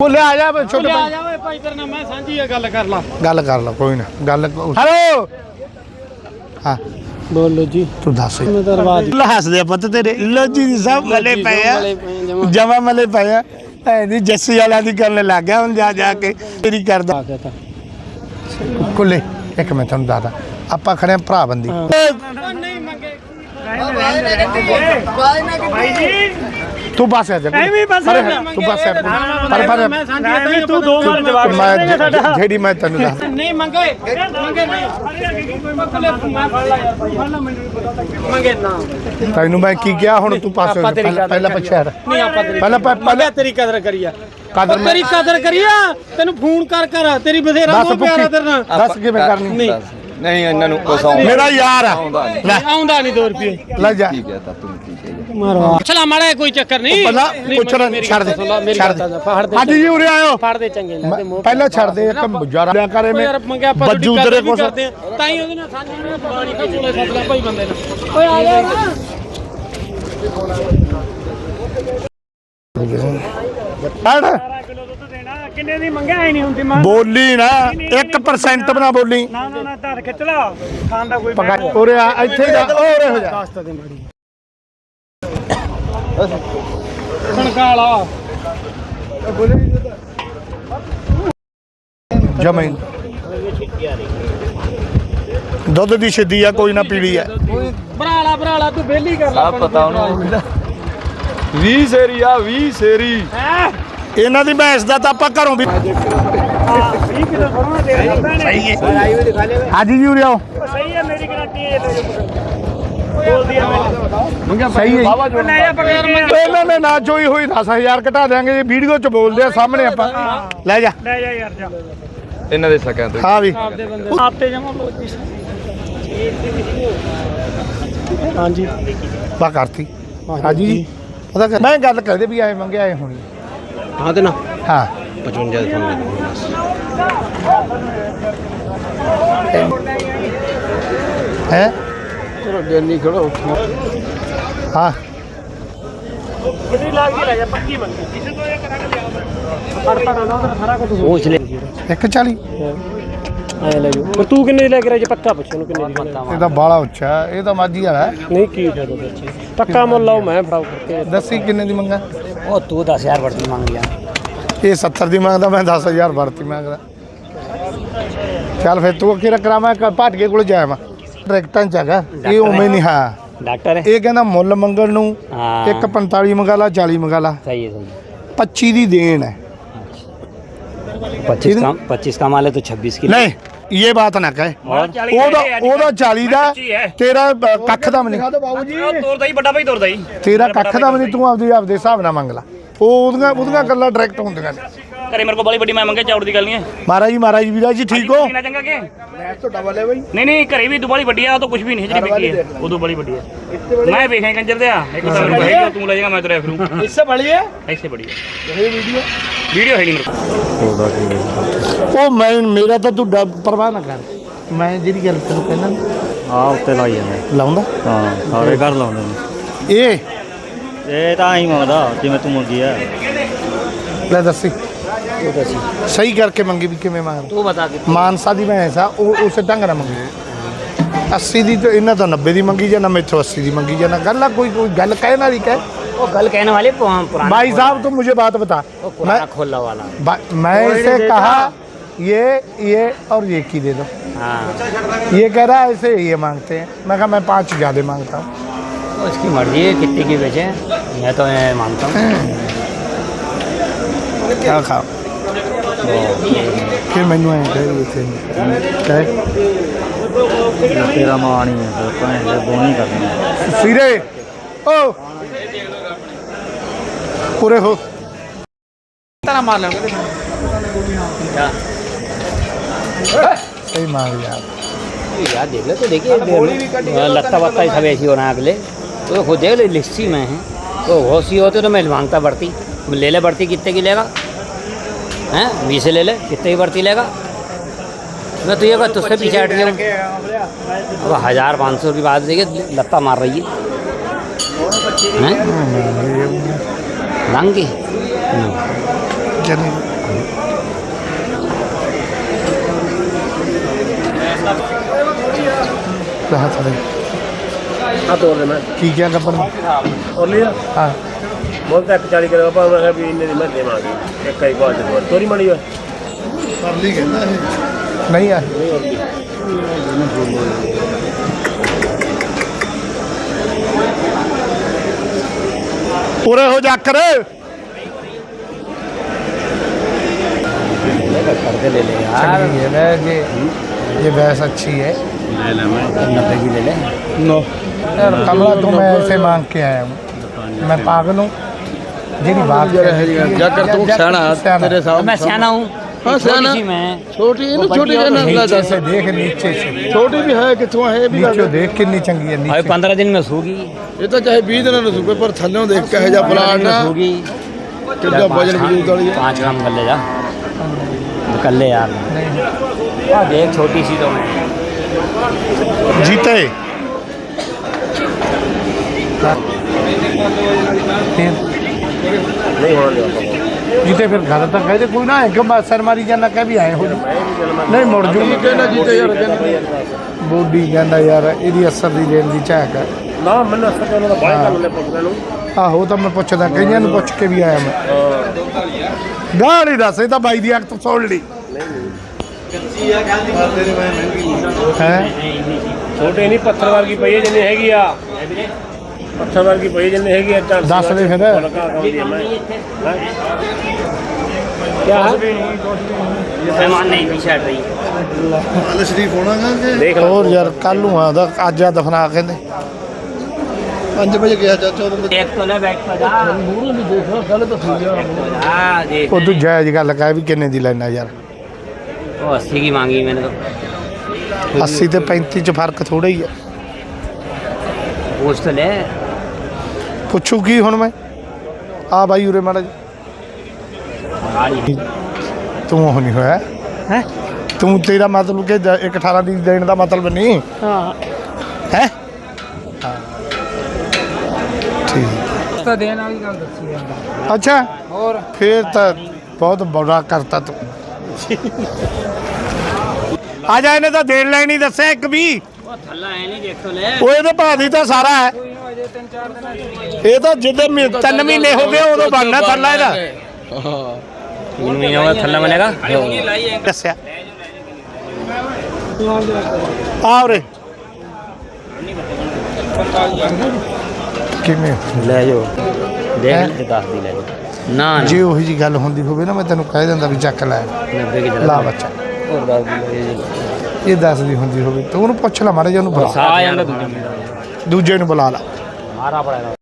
ਬੋਲੇ ਆ ਜਾ ਛੋਟੇ ਲਿਆ ਭਾਈ। ਜਾ ਓਏ ਭਾਈ ਤੇਰੇ ਨਾਲ ਮੈਂ ਸਾਂਝੀ ਆ ਗੱਲ ਕਰ ਲਾ। ਗੱਲ ਕਰ ਲਾ ਕੋਈ ਨਾ ਗੱਲ ਹੈਲੋ। ਹਾਂ। ਬੋਲੋ ਜੀ। ਤੂੰ ਦੱਸ। ਮੈਂ ਤਾਂ ਰਵਾਜ ਲਾ ਹੱਸਦੇ ਆ ਪੁੱਤ ਤੇਰੇ। ਲੋਜੀ ਦੀ ਸਭ ਮਲੇ ਪਏ ਆ। ਜਮਾ। ਮਲੇ ਪਏ ਆ। ਐ ਨਹੀਂ ਜੱਸੀ ਵਾਲਿਆਂ ਦੀ ਕਰਨ ਲੱਗ ਗਿਆ ਹੁਣ ਜਾ ਜਾ ਕੇ ਤੇਰੀ ਕਰਦਾ। ਕੁੱਲੇ ਇੱਕ ਮਿੰਟ ਤੁਹਾਨੂੰ ਦੱਸਦਾ। ਆਪਾਂ ਖੜੇ ਆ ਭਰਾ ਬੰਦੀ। ਨਹੀਂ ਮੰਗੇ। ਤੂੰ ਬਸ ਆ ਜਾ ਐਵੇਂ ਬਸ ਪਰੇ ਆ ਜਾ। ਤੂੰ ਬਸ ਆ ਪਰ ਪਰ ਮੈਂ ਸਾਂਝੀ ਆ ਤਾਂ ਦੋ ਵਾਰ ਜਵਾਬ ਮੈਂ ਜਿਹੜੀ ਮੈਂ ਤੈਨੂੰ ਦੱਸ ਨਹੀਂ ਮੰਗੇ। ਮੰਗੇ ਨਹੀਂ। ਮੰਗੇ ਨਾ। ਤੈਨੂੰ ਮੈਂ ਕੀ ਕਿਹਾ? ਹੁਣ ਤੂੰ ਪਾਸੇ ਪਹਿਲਾਂ ਪਹਿਲਾਂ ਪਿੱਛੇ ਹਟ। ਨਹੀਂ ਆਪਾਂ ਤੇਰੀ ਪਹਿਲਾਂ ਪਹਿਲਾਂ ਪਹਿਲਾਂ ਤੇਰੀ ਕਦਰ ਕਰੀਆ ਕਦਰ ਤੇਰੀ ਕਦਰ ਕਰੀਆ ਤੈਨੂੰ ਫੋਨ ਕਰ ਕਰ। ਤੇਰੀ ਬਥੇਰਾ ਮੋਹ ਪਿਆਰਾ ਤੇਰੇ ਨਾਲ। ਦੱਸ ਕਿਵੇਂ ਕਰਨੀ? ਨਹੀਂ। ਨਹੀਂ ਇਹਨਾਂ ਨੂੰ ਕੁਛ ਆਉਂਦਾ ਮੇਰਾ ਯਾਰ ਆ। ਲੈ ਆਉਂਦਾ ਨਹੀਂ 2 ਰੁਪਏ। ਲੈ ਜਾ। ਠੀਕ ਹੈ ਤਾਂ ਤੂੰ ਠੀਕ। ਮਾਰਵਾ ਚਲਾ ਮਾੜਾ ਕੋਈ ਚੱਕਰ ਨਹੀਂ। ਪਹਿਲਾਂ ਨਹੀਂ, ਪੁੱਛ ਲੈ ਮੇਰੀ ਛੱਡ ਦੇ। ਗੱਲ ਸੁਣ ਲਾ, ਮੇਰੀ ਛੱਡ ਗੱਲ ਦੇ। ਫੜ ਦੇ ਅੱਜ ਜੀ ਉਰੇ ਆਇਓ। ਫੜ ਦੇ ਚੰਗੇ ਲੱਗਦੇ ਮੋਹ ਪਹਿਲਾਂ ਛੱਡ ਦੇ ਇੱਕ ਗੁਜ਼ਾਰਾ ਕਰੇ ਮੈਂ। ਯਾਰ ਮੰਗਿਆ ਆਪਾਂ ਬੱਜੂ ਤੇਰੇ ਕੋਲ ਤਾਂ ਹੀ ਉਹਦੇ ਨਾਲ ਸਾਂਝੀ ਨੇ ਪਾਣੀ ਦਾ ਚੋਲੇ ਸੱਦ ਲਿਆ ਭਾਈ ਬੰਦੇ ਨੇ ਓਏ ਆ ਜਾ ਨਾ ਹਟ ਕਿਲੋ ਦੁੱਧ ਦੇਣਾ ਕਿੰਨੇ ਦੀ ਮੰਗਿਆ ਹੀ ਨਹੀਂ ਹੁੰਦੀ ਮਾਂ। ਬੋਲੀ ਨਾ 1% ਬਣਾ ਬੋਲੀ। ਨਾ ਨਾ ਨਾ ਧਰ ਖਿੱਚ ਲਾ। ਖਾਣ ਦਾ ਕੋਈ ਪਕਾ ਉਰੇ ਆ ਇੱਥੇ ਹੀ ਜਾ। ਉਰੇ ਹੋ ਜਾ। ਖਣਕਾਲਾ ਜਮੈਨ ਦੁੱਧ ਦੀ ਛਿੱਦੀ ਆ ਕੋਈ ਨਾ ਪੀਲੀ ਆ। ਭਰਾਲਾ ਭਰਾਲਾ ਤੂੰ ਬੇਲੀ ਕਰ ਲੈ ਸਭ ਪਤਾ ਉਹਨੂੰ। 20 ਸੇਰੀ ਆ 20 ਸੇਰੀ। ਇਹਨਾਂ ਦੀ ਭੈਂਸ ਦਾ ਤਾਂ ਆਪਾਂ ਘਰੋਂ ਵੀ 20 ਕਿਲੋ ਸੋਨਾ ਦੇ ਦਿੰਦਾ ਨੇ ਅੱਜ ਜੀ ਉਰੇ ਆਓ। ਸਹੀ ਹੈ ਮੇਰੀ ਗਾਰੰਟੀ ਹੈ ਸਹੀ ਹੈ ਜੀ। ਉਹ ਲੈ ਜਾ ਪਕੜ ਮੈਂ ਇਹਨਾਂ ਨੇ ਨਾ ਚੋਈ ਹੋਈ 10000 ਘਟਾ ਦਿਆਂਗੇ ਜੇ ਵੀਡੀਓ ਚ ਬੋਲਦੇ ਆ ਸਾਹਮਣੇ ਆਪਾਂ। ਲੈ ਜਾ। ਲੈ ਜਾ ਯਾਰ ਜਾ। ਇਹਨਾਂ ਦੇ ਸਕਿਆਂ ਤੋਂ ਹਾਂ। ਵੀ। ਆਪਤੇ ਜਮਾ ਲੋਜੀ ਹਾਂਜੀ। ਬਾ ਕਰਤੀ। ਹਾਂਜੀ। ਜੀ ਪਤਾ ਕਰ ਮੈਂ ਗੱਲ ਕਰਦੇ ਵੀ ਆਏ ਮੰਗਿਆ ਆਏ ਹੋਣੀ। ਹਾਂ ਤੇ ਨਾ। ਹਾਂ। 55 ਦੇ ਤੁਹਾਨੂੰ ਹੈ? ਚਲੋ ਜੰਨੀ ਖੜੋ ਹਾਂ। ਕਿੰਨੀ ਲੱਗ ਗਈ ਲੈ ਜਾ ਪੱਕੀ ਮੰਗੀ। ਕਿਸੇ ਤੋਂ ਇਹ ਕਰਾਂਗੇ ਲਿਆ ਫੜ ਫੜ ਨਾ ਉਹਦਾ ਸਾਰਾ ਕੁਝ ਪੂਛ ਲੈ। 140 ਐ ਲੈ ਜਾਓ। ਪਰ ਤੂੰ ਕਿੰਨੇ ਦੀ ਲੈ ਕੇ ਰਾਜੇ? ਪੱਕਾ ਪੁੱਛ ਉਹਨੂੰ ਕਿੰਨੇ ਦੀ ਲੈ ਇਹ ਤਾਂ ਬਾਲਾ ਉੱਚਾ ਇਹ ਤਾਂ ਮਾਝੀ ਵਾਲਾ ਹੈ। ਨਹੀਂ ਕੀ ਫਾਇਦਾ ਬੱਚੇ? ਪੱਕਾ ਮੁੱਲ ਲਾਓ ਮੈਂ ਫੜਾਉ ਕਰਕੇ ਦੱਸੀ ਕਿੰਨੇ ਦੀ ਮੰਗਾ? ਉਹ ਤੂੰ 10000 ਵਰਤੀ ਮੰਗ ਲਿਆ। ਇਹ 70 ਦੀ ਮੰਗਦਾ ਮੈਂ 10000 ਵਰਤੀ ਮੰਗਦਾ ਚੱਲ ਫਿਰ ਤੂੰ ਕਿਹੜਾ ਕਰਾਵਾਂ ਭਾਟਕੇ ਕੋਲ ਜਾਇਆ ਮੈਂ ਡਾਇਰੈਕਟਾਂ ਚ ਹੈਗਾ ਇਹ ਉਵੇਂ ਨਹੀਂ ਹਾਂ ਡਾਕਟਰ ਹੈ ਇਹ ਕਹਿੰਦਾ ਮੁੱਲ ਮੰਗਣ ਨੂੰ ਹਾਂ ਇੱਕ 45 ਮੰਗਾ ਲਾ 40 ਮੰਗਾ ਲਾ सही है सही 25 ਦੀ ਦੇਣ ਹੈ पच्चीस का पच्चीस का माल है तो छब्बीस की ਨਹੀਂ ਇਹ ਬਾਤ ਨਾ ਕਹੇ और ਉਹਦਾ ਉਹਦਾ 40 ਦਾ ਤੇਰਾ ਅ, ਕੱਖ ਦਾ ਵੀ ਨਹੀਂ ਤੋਰਦਾ ਹੀ ਵੱਡਾ ਭਾਈ ਤੋਰਦਾ ਹੀ ਤੇਰਾ ਕੱਖ ਦਾ ਵੀ ਨਹੀਂ ਤੂੰ ਆਪਦੇ ਆਪਦੇ ਹਿਸਾਬ ਨਾਲ ਮੰਗ ਲਾ ਉਹ ਉਹਦੀਆਂ ਉਹਦੀਆਂ ਗੱਲਾਂ ਡਾਇਰੈਕਟ ਹੁੰਦੀਆਂ ਨੇ। ਘਰੇ ਮੇਰੇ ਕੋਲ ਬੜੀ ਵੱਡੀ ਮੈਂ ਮੰਗੇ ਚੌੜ ਦੀ ਗੱਲ ਨਹੀਂ ਹੈ। ਮਹਾਰਾਜ ਜੀ ਮਹਾਰਾਜ ਜੀ ਵੀਰਾ ਜੀ ਠੀਕ ਹੋ? ਕਿੰਨਾ ਚੰਗਾ ਕਿ? ਮੈਂ ਤੁਹਾਡਾ ਵਾਲੇ ਬਈ। ਨਹੀਂ ਨਹੀਂ ਘਰੇ ਵੀ ਦੁਬਾਲੀ ਵੱਡੀ ਆ ਉਹ ਤਾਂ ਕੁਝ ਵੀ ਨਹੀਂ ਜਿਹੜੀ ਵਿਕੀ ਹੈ। ਉਹ ਤੋਂ ਬੜੀ ਵੱਡੀ ਹੈ। ਮੈਂ ਵੇਖਿਆ ਕੰਜਰ ਦੇ ਆ। ਇੱਕ ਤਾਂ ਮੈਨੂੰ ਕਹੇਗਾ ਤੂੰ ਲੈ ਜਾਏਗਾ ਮੈਂ ਤੇਰੇ ਫਿਰੂ ਇਸੇ ਬੜੀ ਹੈ? ਐਸੇ ਬੜੀ ਹੈ। ਇਹ ਵੀਡੀਓ? ਵੀਡੀਓ ਹੈ ਨਹੀਂ ਮੇਰੇ ਕੋਲ। ਉਹ ਮੈਂ ਮੇਰਾ ਤਾਂ ਤੂੰ ਪਰਵਾਹ ਨਾ ਕਰ। ਮੈਂ ਜਿਹੜੀ ਗੱਲ ਤੈਨੂੰ ਕਹਿੰਦਾ ਆ ਉੱਤੇ ਲਾਈ ਜਾਂਦਾ। ਲਾਉਂਦਾ? ਹਾਂ ਸਾਰੇ ਘਰ ਲਾਉਂਦੇ ਨੇ। ਇਹ ਇਹ ਤਾਂ ਹੀ ਮੰਗਦਾ ਜਿਵੇਂ ਤੂੰ ਮੰਗੀ ਆ ਲੈ ਦੱਸੀ ਸਹੀ ਕਰਕੇ ਮੰਗੀ ਵੀ ਕਿਵੇਂ ਮੰਗਦਾ तू बता दे ਮਾਨਸਾ ਦੀ ਮੈਂ ਐਸਾ ਉਹ ਉਸੇ ਢੰਗ ਨਾਲ ਮੰਗੀ 80 ਦੀ ਤਾਂ ਇਹਨਾਂ ਤਾਂ 90 ਦੀ ਮੰਗੀ ਜਾਂ ਨਾ ਮੈਥੋਂ 80 ਦੀ ਮੰਗੀ ਜਾਂ ਨਾ ਗੱਲ ਆ ਕੋਈ कोई ਗੱਲ ਕਹਿਣ ਵਾਲੀ ਕਹਿ वो गल कहने वाले पुराना पुराना भाई साहब तुम मुझे बात बता वो मैं पुराना खोला वाला बा- मैं इसे कहा ये ये और ये की दे दो हाँ ये कह रहा है ऐसे ये मांगते हैं मैं कहा मैं पाँच ज़्यादा मांगता हूँ तो उसकी मर्जी है कितने की बेचे मैं तो मैं मानता हूँ क्या खाओ फिर मैनू ऐ कहे इथे कहे ਤੇਰਾ ਮਾਂ ਨਹੀਂ ਹੈ ਫਿਰ ਭਾਂ ਇਹ ਬੋਣੀ ਕਰਨੀ सिरे ओ पूरे हो सही मांग यार यार देख ले तो देखिए लगता वत्ता ही सब ऐसी हो रहा है अगले तो खुद देख ले लिस्सी में है। तो घोसी होते तो मैं माँगता बढ़ती। ले ले बढ़ती, कितने की लेगा? हैं? बीस ले ले, कितने की बढ़ती लेगा? मैं तो ये कहा तुझसे तो पीछे हट गया अब हज़ार पाँच सौ की बात देखिए, लत्ता मार रही है। लंगी ਆ ਤੋੜ ਦੇ ਮੈਂ ਕੀ ਕਿਆ ਕੱਪੜ ਔਰ ਲਿਆ ਹਾਂ ਮੁੱਲ ਤਾਂ 40 ਕਿਲੋ ਆਪਾਂ ਮੈਂ ਕਿਹਾ ਵੀ ਇੰਨੇ ਦੀ ਮੈਂ ਦੇਵਾਂਗੇ ਇੱਕ ਹੀ ਬਾਅਦ ਚ ਤੋਰੀ ਮਣੀ ਓਏ ਨਹੀਂ ਆ ਉਰੇ ਹੋ ਜਾ ਕਰ करके ले ले यार ये है ये ये भैंस अच्छी है नब्बे की ले ले यार कमला तो मैं ऐसे मांग के आया हूँ मैं पागल हूँ जेनी बात जा कर तू सियाना तेरे साथ मैं सियाना हूँ हाँ, छोटी सियाना। सी मैं छोटी है ना छोटी है ना नीचे से देख नीचे से छोटी भी है किथों है भी नीचे देख कितनी चंगी है अभी नीचे पंद्रह दिन में सूगी ਇਹ ਤਾਂ ਚਾਹੇ 20 ਦਿਨਾਂ ਨੂੰ ਸੁਪੇ ਪਰ ਥੱਲੇ ਦੇਖ ਕੇ ਜਾ ਪਲਾਟ ਆ सूगी ਕਿੱਡਾ ਵਜਨ ਵਜੂਦ ਵਾਲੀ ਹੈ पाँच काम कर ले जा तो कर ले यार हाँ, देख छोटी ਜਿੱਤੇ ਫਿਰ ਘਰ ਤੱਕ ਗਏ ਕੋਈ ਨਾ ਇੱਕ ਸਰ ਮਾਰੀ ਜਾਂਦਾ ਕਹਿ ਵੀ ਆਏ ਹੋ ਨਹੀਂ ਮੁੜ ਜੂ। ਕਹਿੰਦਾ ਜਿੱਤੇ ਯਾਰ ਬੋਡੀ ਕਹਿੰਦਾ ਯਾਰ ਇਹਦੀ ਅਸਰ ਦੀ ਲੈਣ ਦੀ ਝਾਕ ਹੈ ਨਾ ਮੈਨੂੰ ਅਸਰ ਉਹਨਾਂ ਦਾ ਬਾਹਰ ਕਰ ਲੈ ਪੁੱਛਦਾ ਨੂੰ। ਆਹੋ ਤਾਂ ਮੈਂ ਪੁੱਛਦਾ ਕਈਆਂ ਨੂੰ ਪੁੱਛ ਕੇ ਵੀ ਆਇਆ ਮੈਂ। ਗਾੜੀ ਦੱਸ ਇਹ ਤਾਂ ਬਾਈ ਦੀ ਅੱਖ ਤੋਂ ਸੁਣ ਲਈ। ਕੱਚੀ ਆ ਕਹਿੰਦੀ ਫਰਦੇ ਨੇ ਮੈਂ ਮਹਿੰਗੀ ਹੈ? ਛੋਟੇ ਨਹੀਂ ਪੱਥਰ ਵਰਗੀ ਪਈ ਹੈ ਹੈਗੀ ਆ। ਪੱਥਰ ਵਰਗੀ ਪਈ ਜਿੰਨੀ ਹੈਗੀ ਆ ਚਾਰ ਦੱਸ ਦੇ ਫਿਰ। ਕਿਆ ਹੈ मेहमान नहीं पीछे हट रही ਸ਼ਰੀਫ ਹੋਣਾ ਗਾ ਦੇਖ ਲਓ ਹੋਰ ਯਾਰ ਕੱਲ ਨੂੰ ਆਦਾ ਅੱਜ ਆ ਦਫਨਾ ਕਹਿੰਦੇ 5 ਵਜੇ ਗਿਆ ਚਾਚਾ ਉਦੋਂ एक तो ले बैठ पर जा ਮੂਹਰੋਂ ਵੀ ਦੇਖੋ ਗੱਲ ਤਾਂ ਠੀਕ ਆ हाँ देख ਉਹ ਤੂੰ ਜਾਇਜ਼ ਗੱਲ ਕਹਿ ਵੀ ਕਿੰਨੇ ਦੀ ਲੈਣਾ ਯਾਰ वो अस्सी की मांगी मैंने तो 80 ਤੇ 35 ਚ ਫਰਕ ਥੋੜਾ ਹੀ ਆ ਹੋਸਟਲ ਹੈ ਪੁੱਛੂ ਕੀ ਹੁਣ ਮੈਂ? ਆ ਬਾਈ ਉਰੇ ਮਾੜਾ ਜੀ ਤੂੰ ਉਹ ਨਹੀਂ ਹੋਇਆ। ਹੈ? ਤੂੰ ਤੇਰਾ ਮਤਲਬ ਕਿ ਜ- ਦੀ ਦੇਣ ਦਾ ਮਤਲਬ ਨਹੀਂ। ਹਾਂ। ਹੈ? ਠੀਕ। ਤਾਂ ਦੇਣ ਵਾਲੀ ਗੱਲ ਦੱਸੀ ਜਾਂਦਾ। ਅੱਛਾ। ਹੋਰ? ਫੇਰ ਤਾਂ ਬਹੁਤ ਬੜਾ ਕਰਤਾ ਤੂੰ। ਆ ਜਾ ਇਹਨੇ ਤਾਂ ਦੇਣ ਲੈਣੀ ਦੱਸਿਆ ਇੱਕ ਵੀ। वो थल्ला है नहीं देख तो ले ਉਹ ਇਹਦੇ ਭਾਅ ਦੀ ਤਾਂ ਸਾਰਾ ਹੈ ਕੋਈ ਨੂੰ ਅਜੇ ਤਿੰਨ ਚਾਰ ਦਿਨਾਂ ਚ ਇਹ ਤਾਂ ਜਿੱਦੇ ਮੀ- ਤਿੰਨ ਮਹੀਨੇ ਹੋ ਗਏ ਉਦੋਂ ਬਣਨਾ ਥੱਲਾ ਇਹਦਾ तीन महीने बाद थल्ला बनेगा ਦੱਸਿਆ ਆ ਉਰੇ ਕਿਵੇਂ ले जाओ हैं? देख ले दस दी ले जाओ ना ना ਜੇ ਉਹੀ ਜੀ ਗੱਲ ਹੁੰਦੀ ਹੋਵੇ ਨਾ ਮੈਂ ਤੈਨੂੰ ਕਹਿ ਦਿੰਦਾ ਵੀ ਚੱਕ ਲੈ नब्बे की ਲਾ जगह ਬੱਚਾ और दस दी ले जाओ ਇਹ ਦੱਸਦੀ ਹੁੰਦੀ ਹੋਵੇ ਤਾਂ ਉਹਨੂੰ ਪੁੱਛ ਲੈ ਮਾਰੇ ਜੀ ਉਹਨੂੰ ਬੁਲਾ। ਦੂਜੇ ਨੂੰ। ਬੁਲਾ ਲਾ। ਮਾਰਾ ਪੜੇਗਾ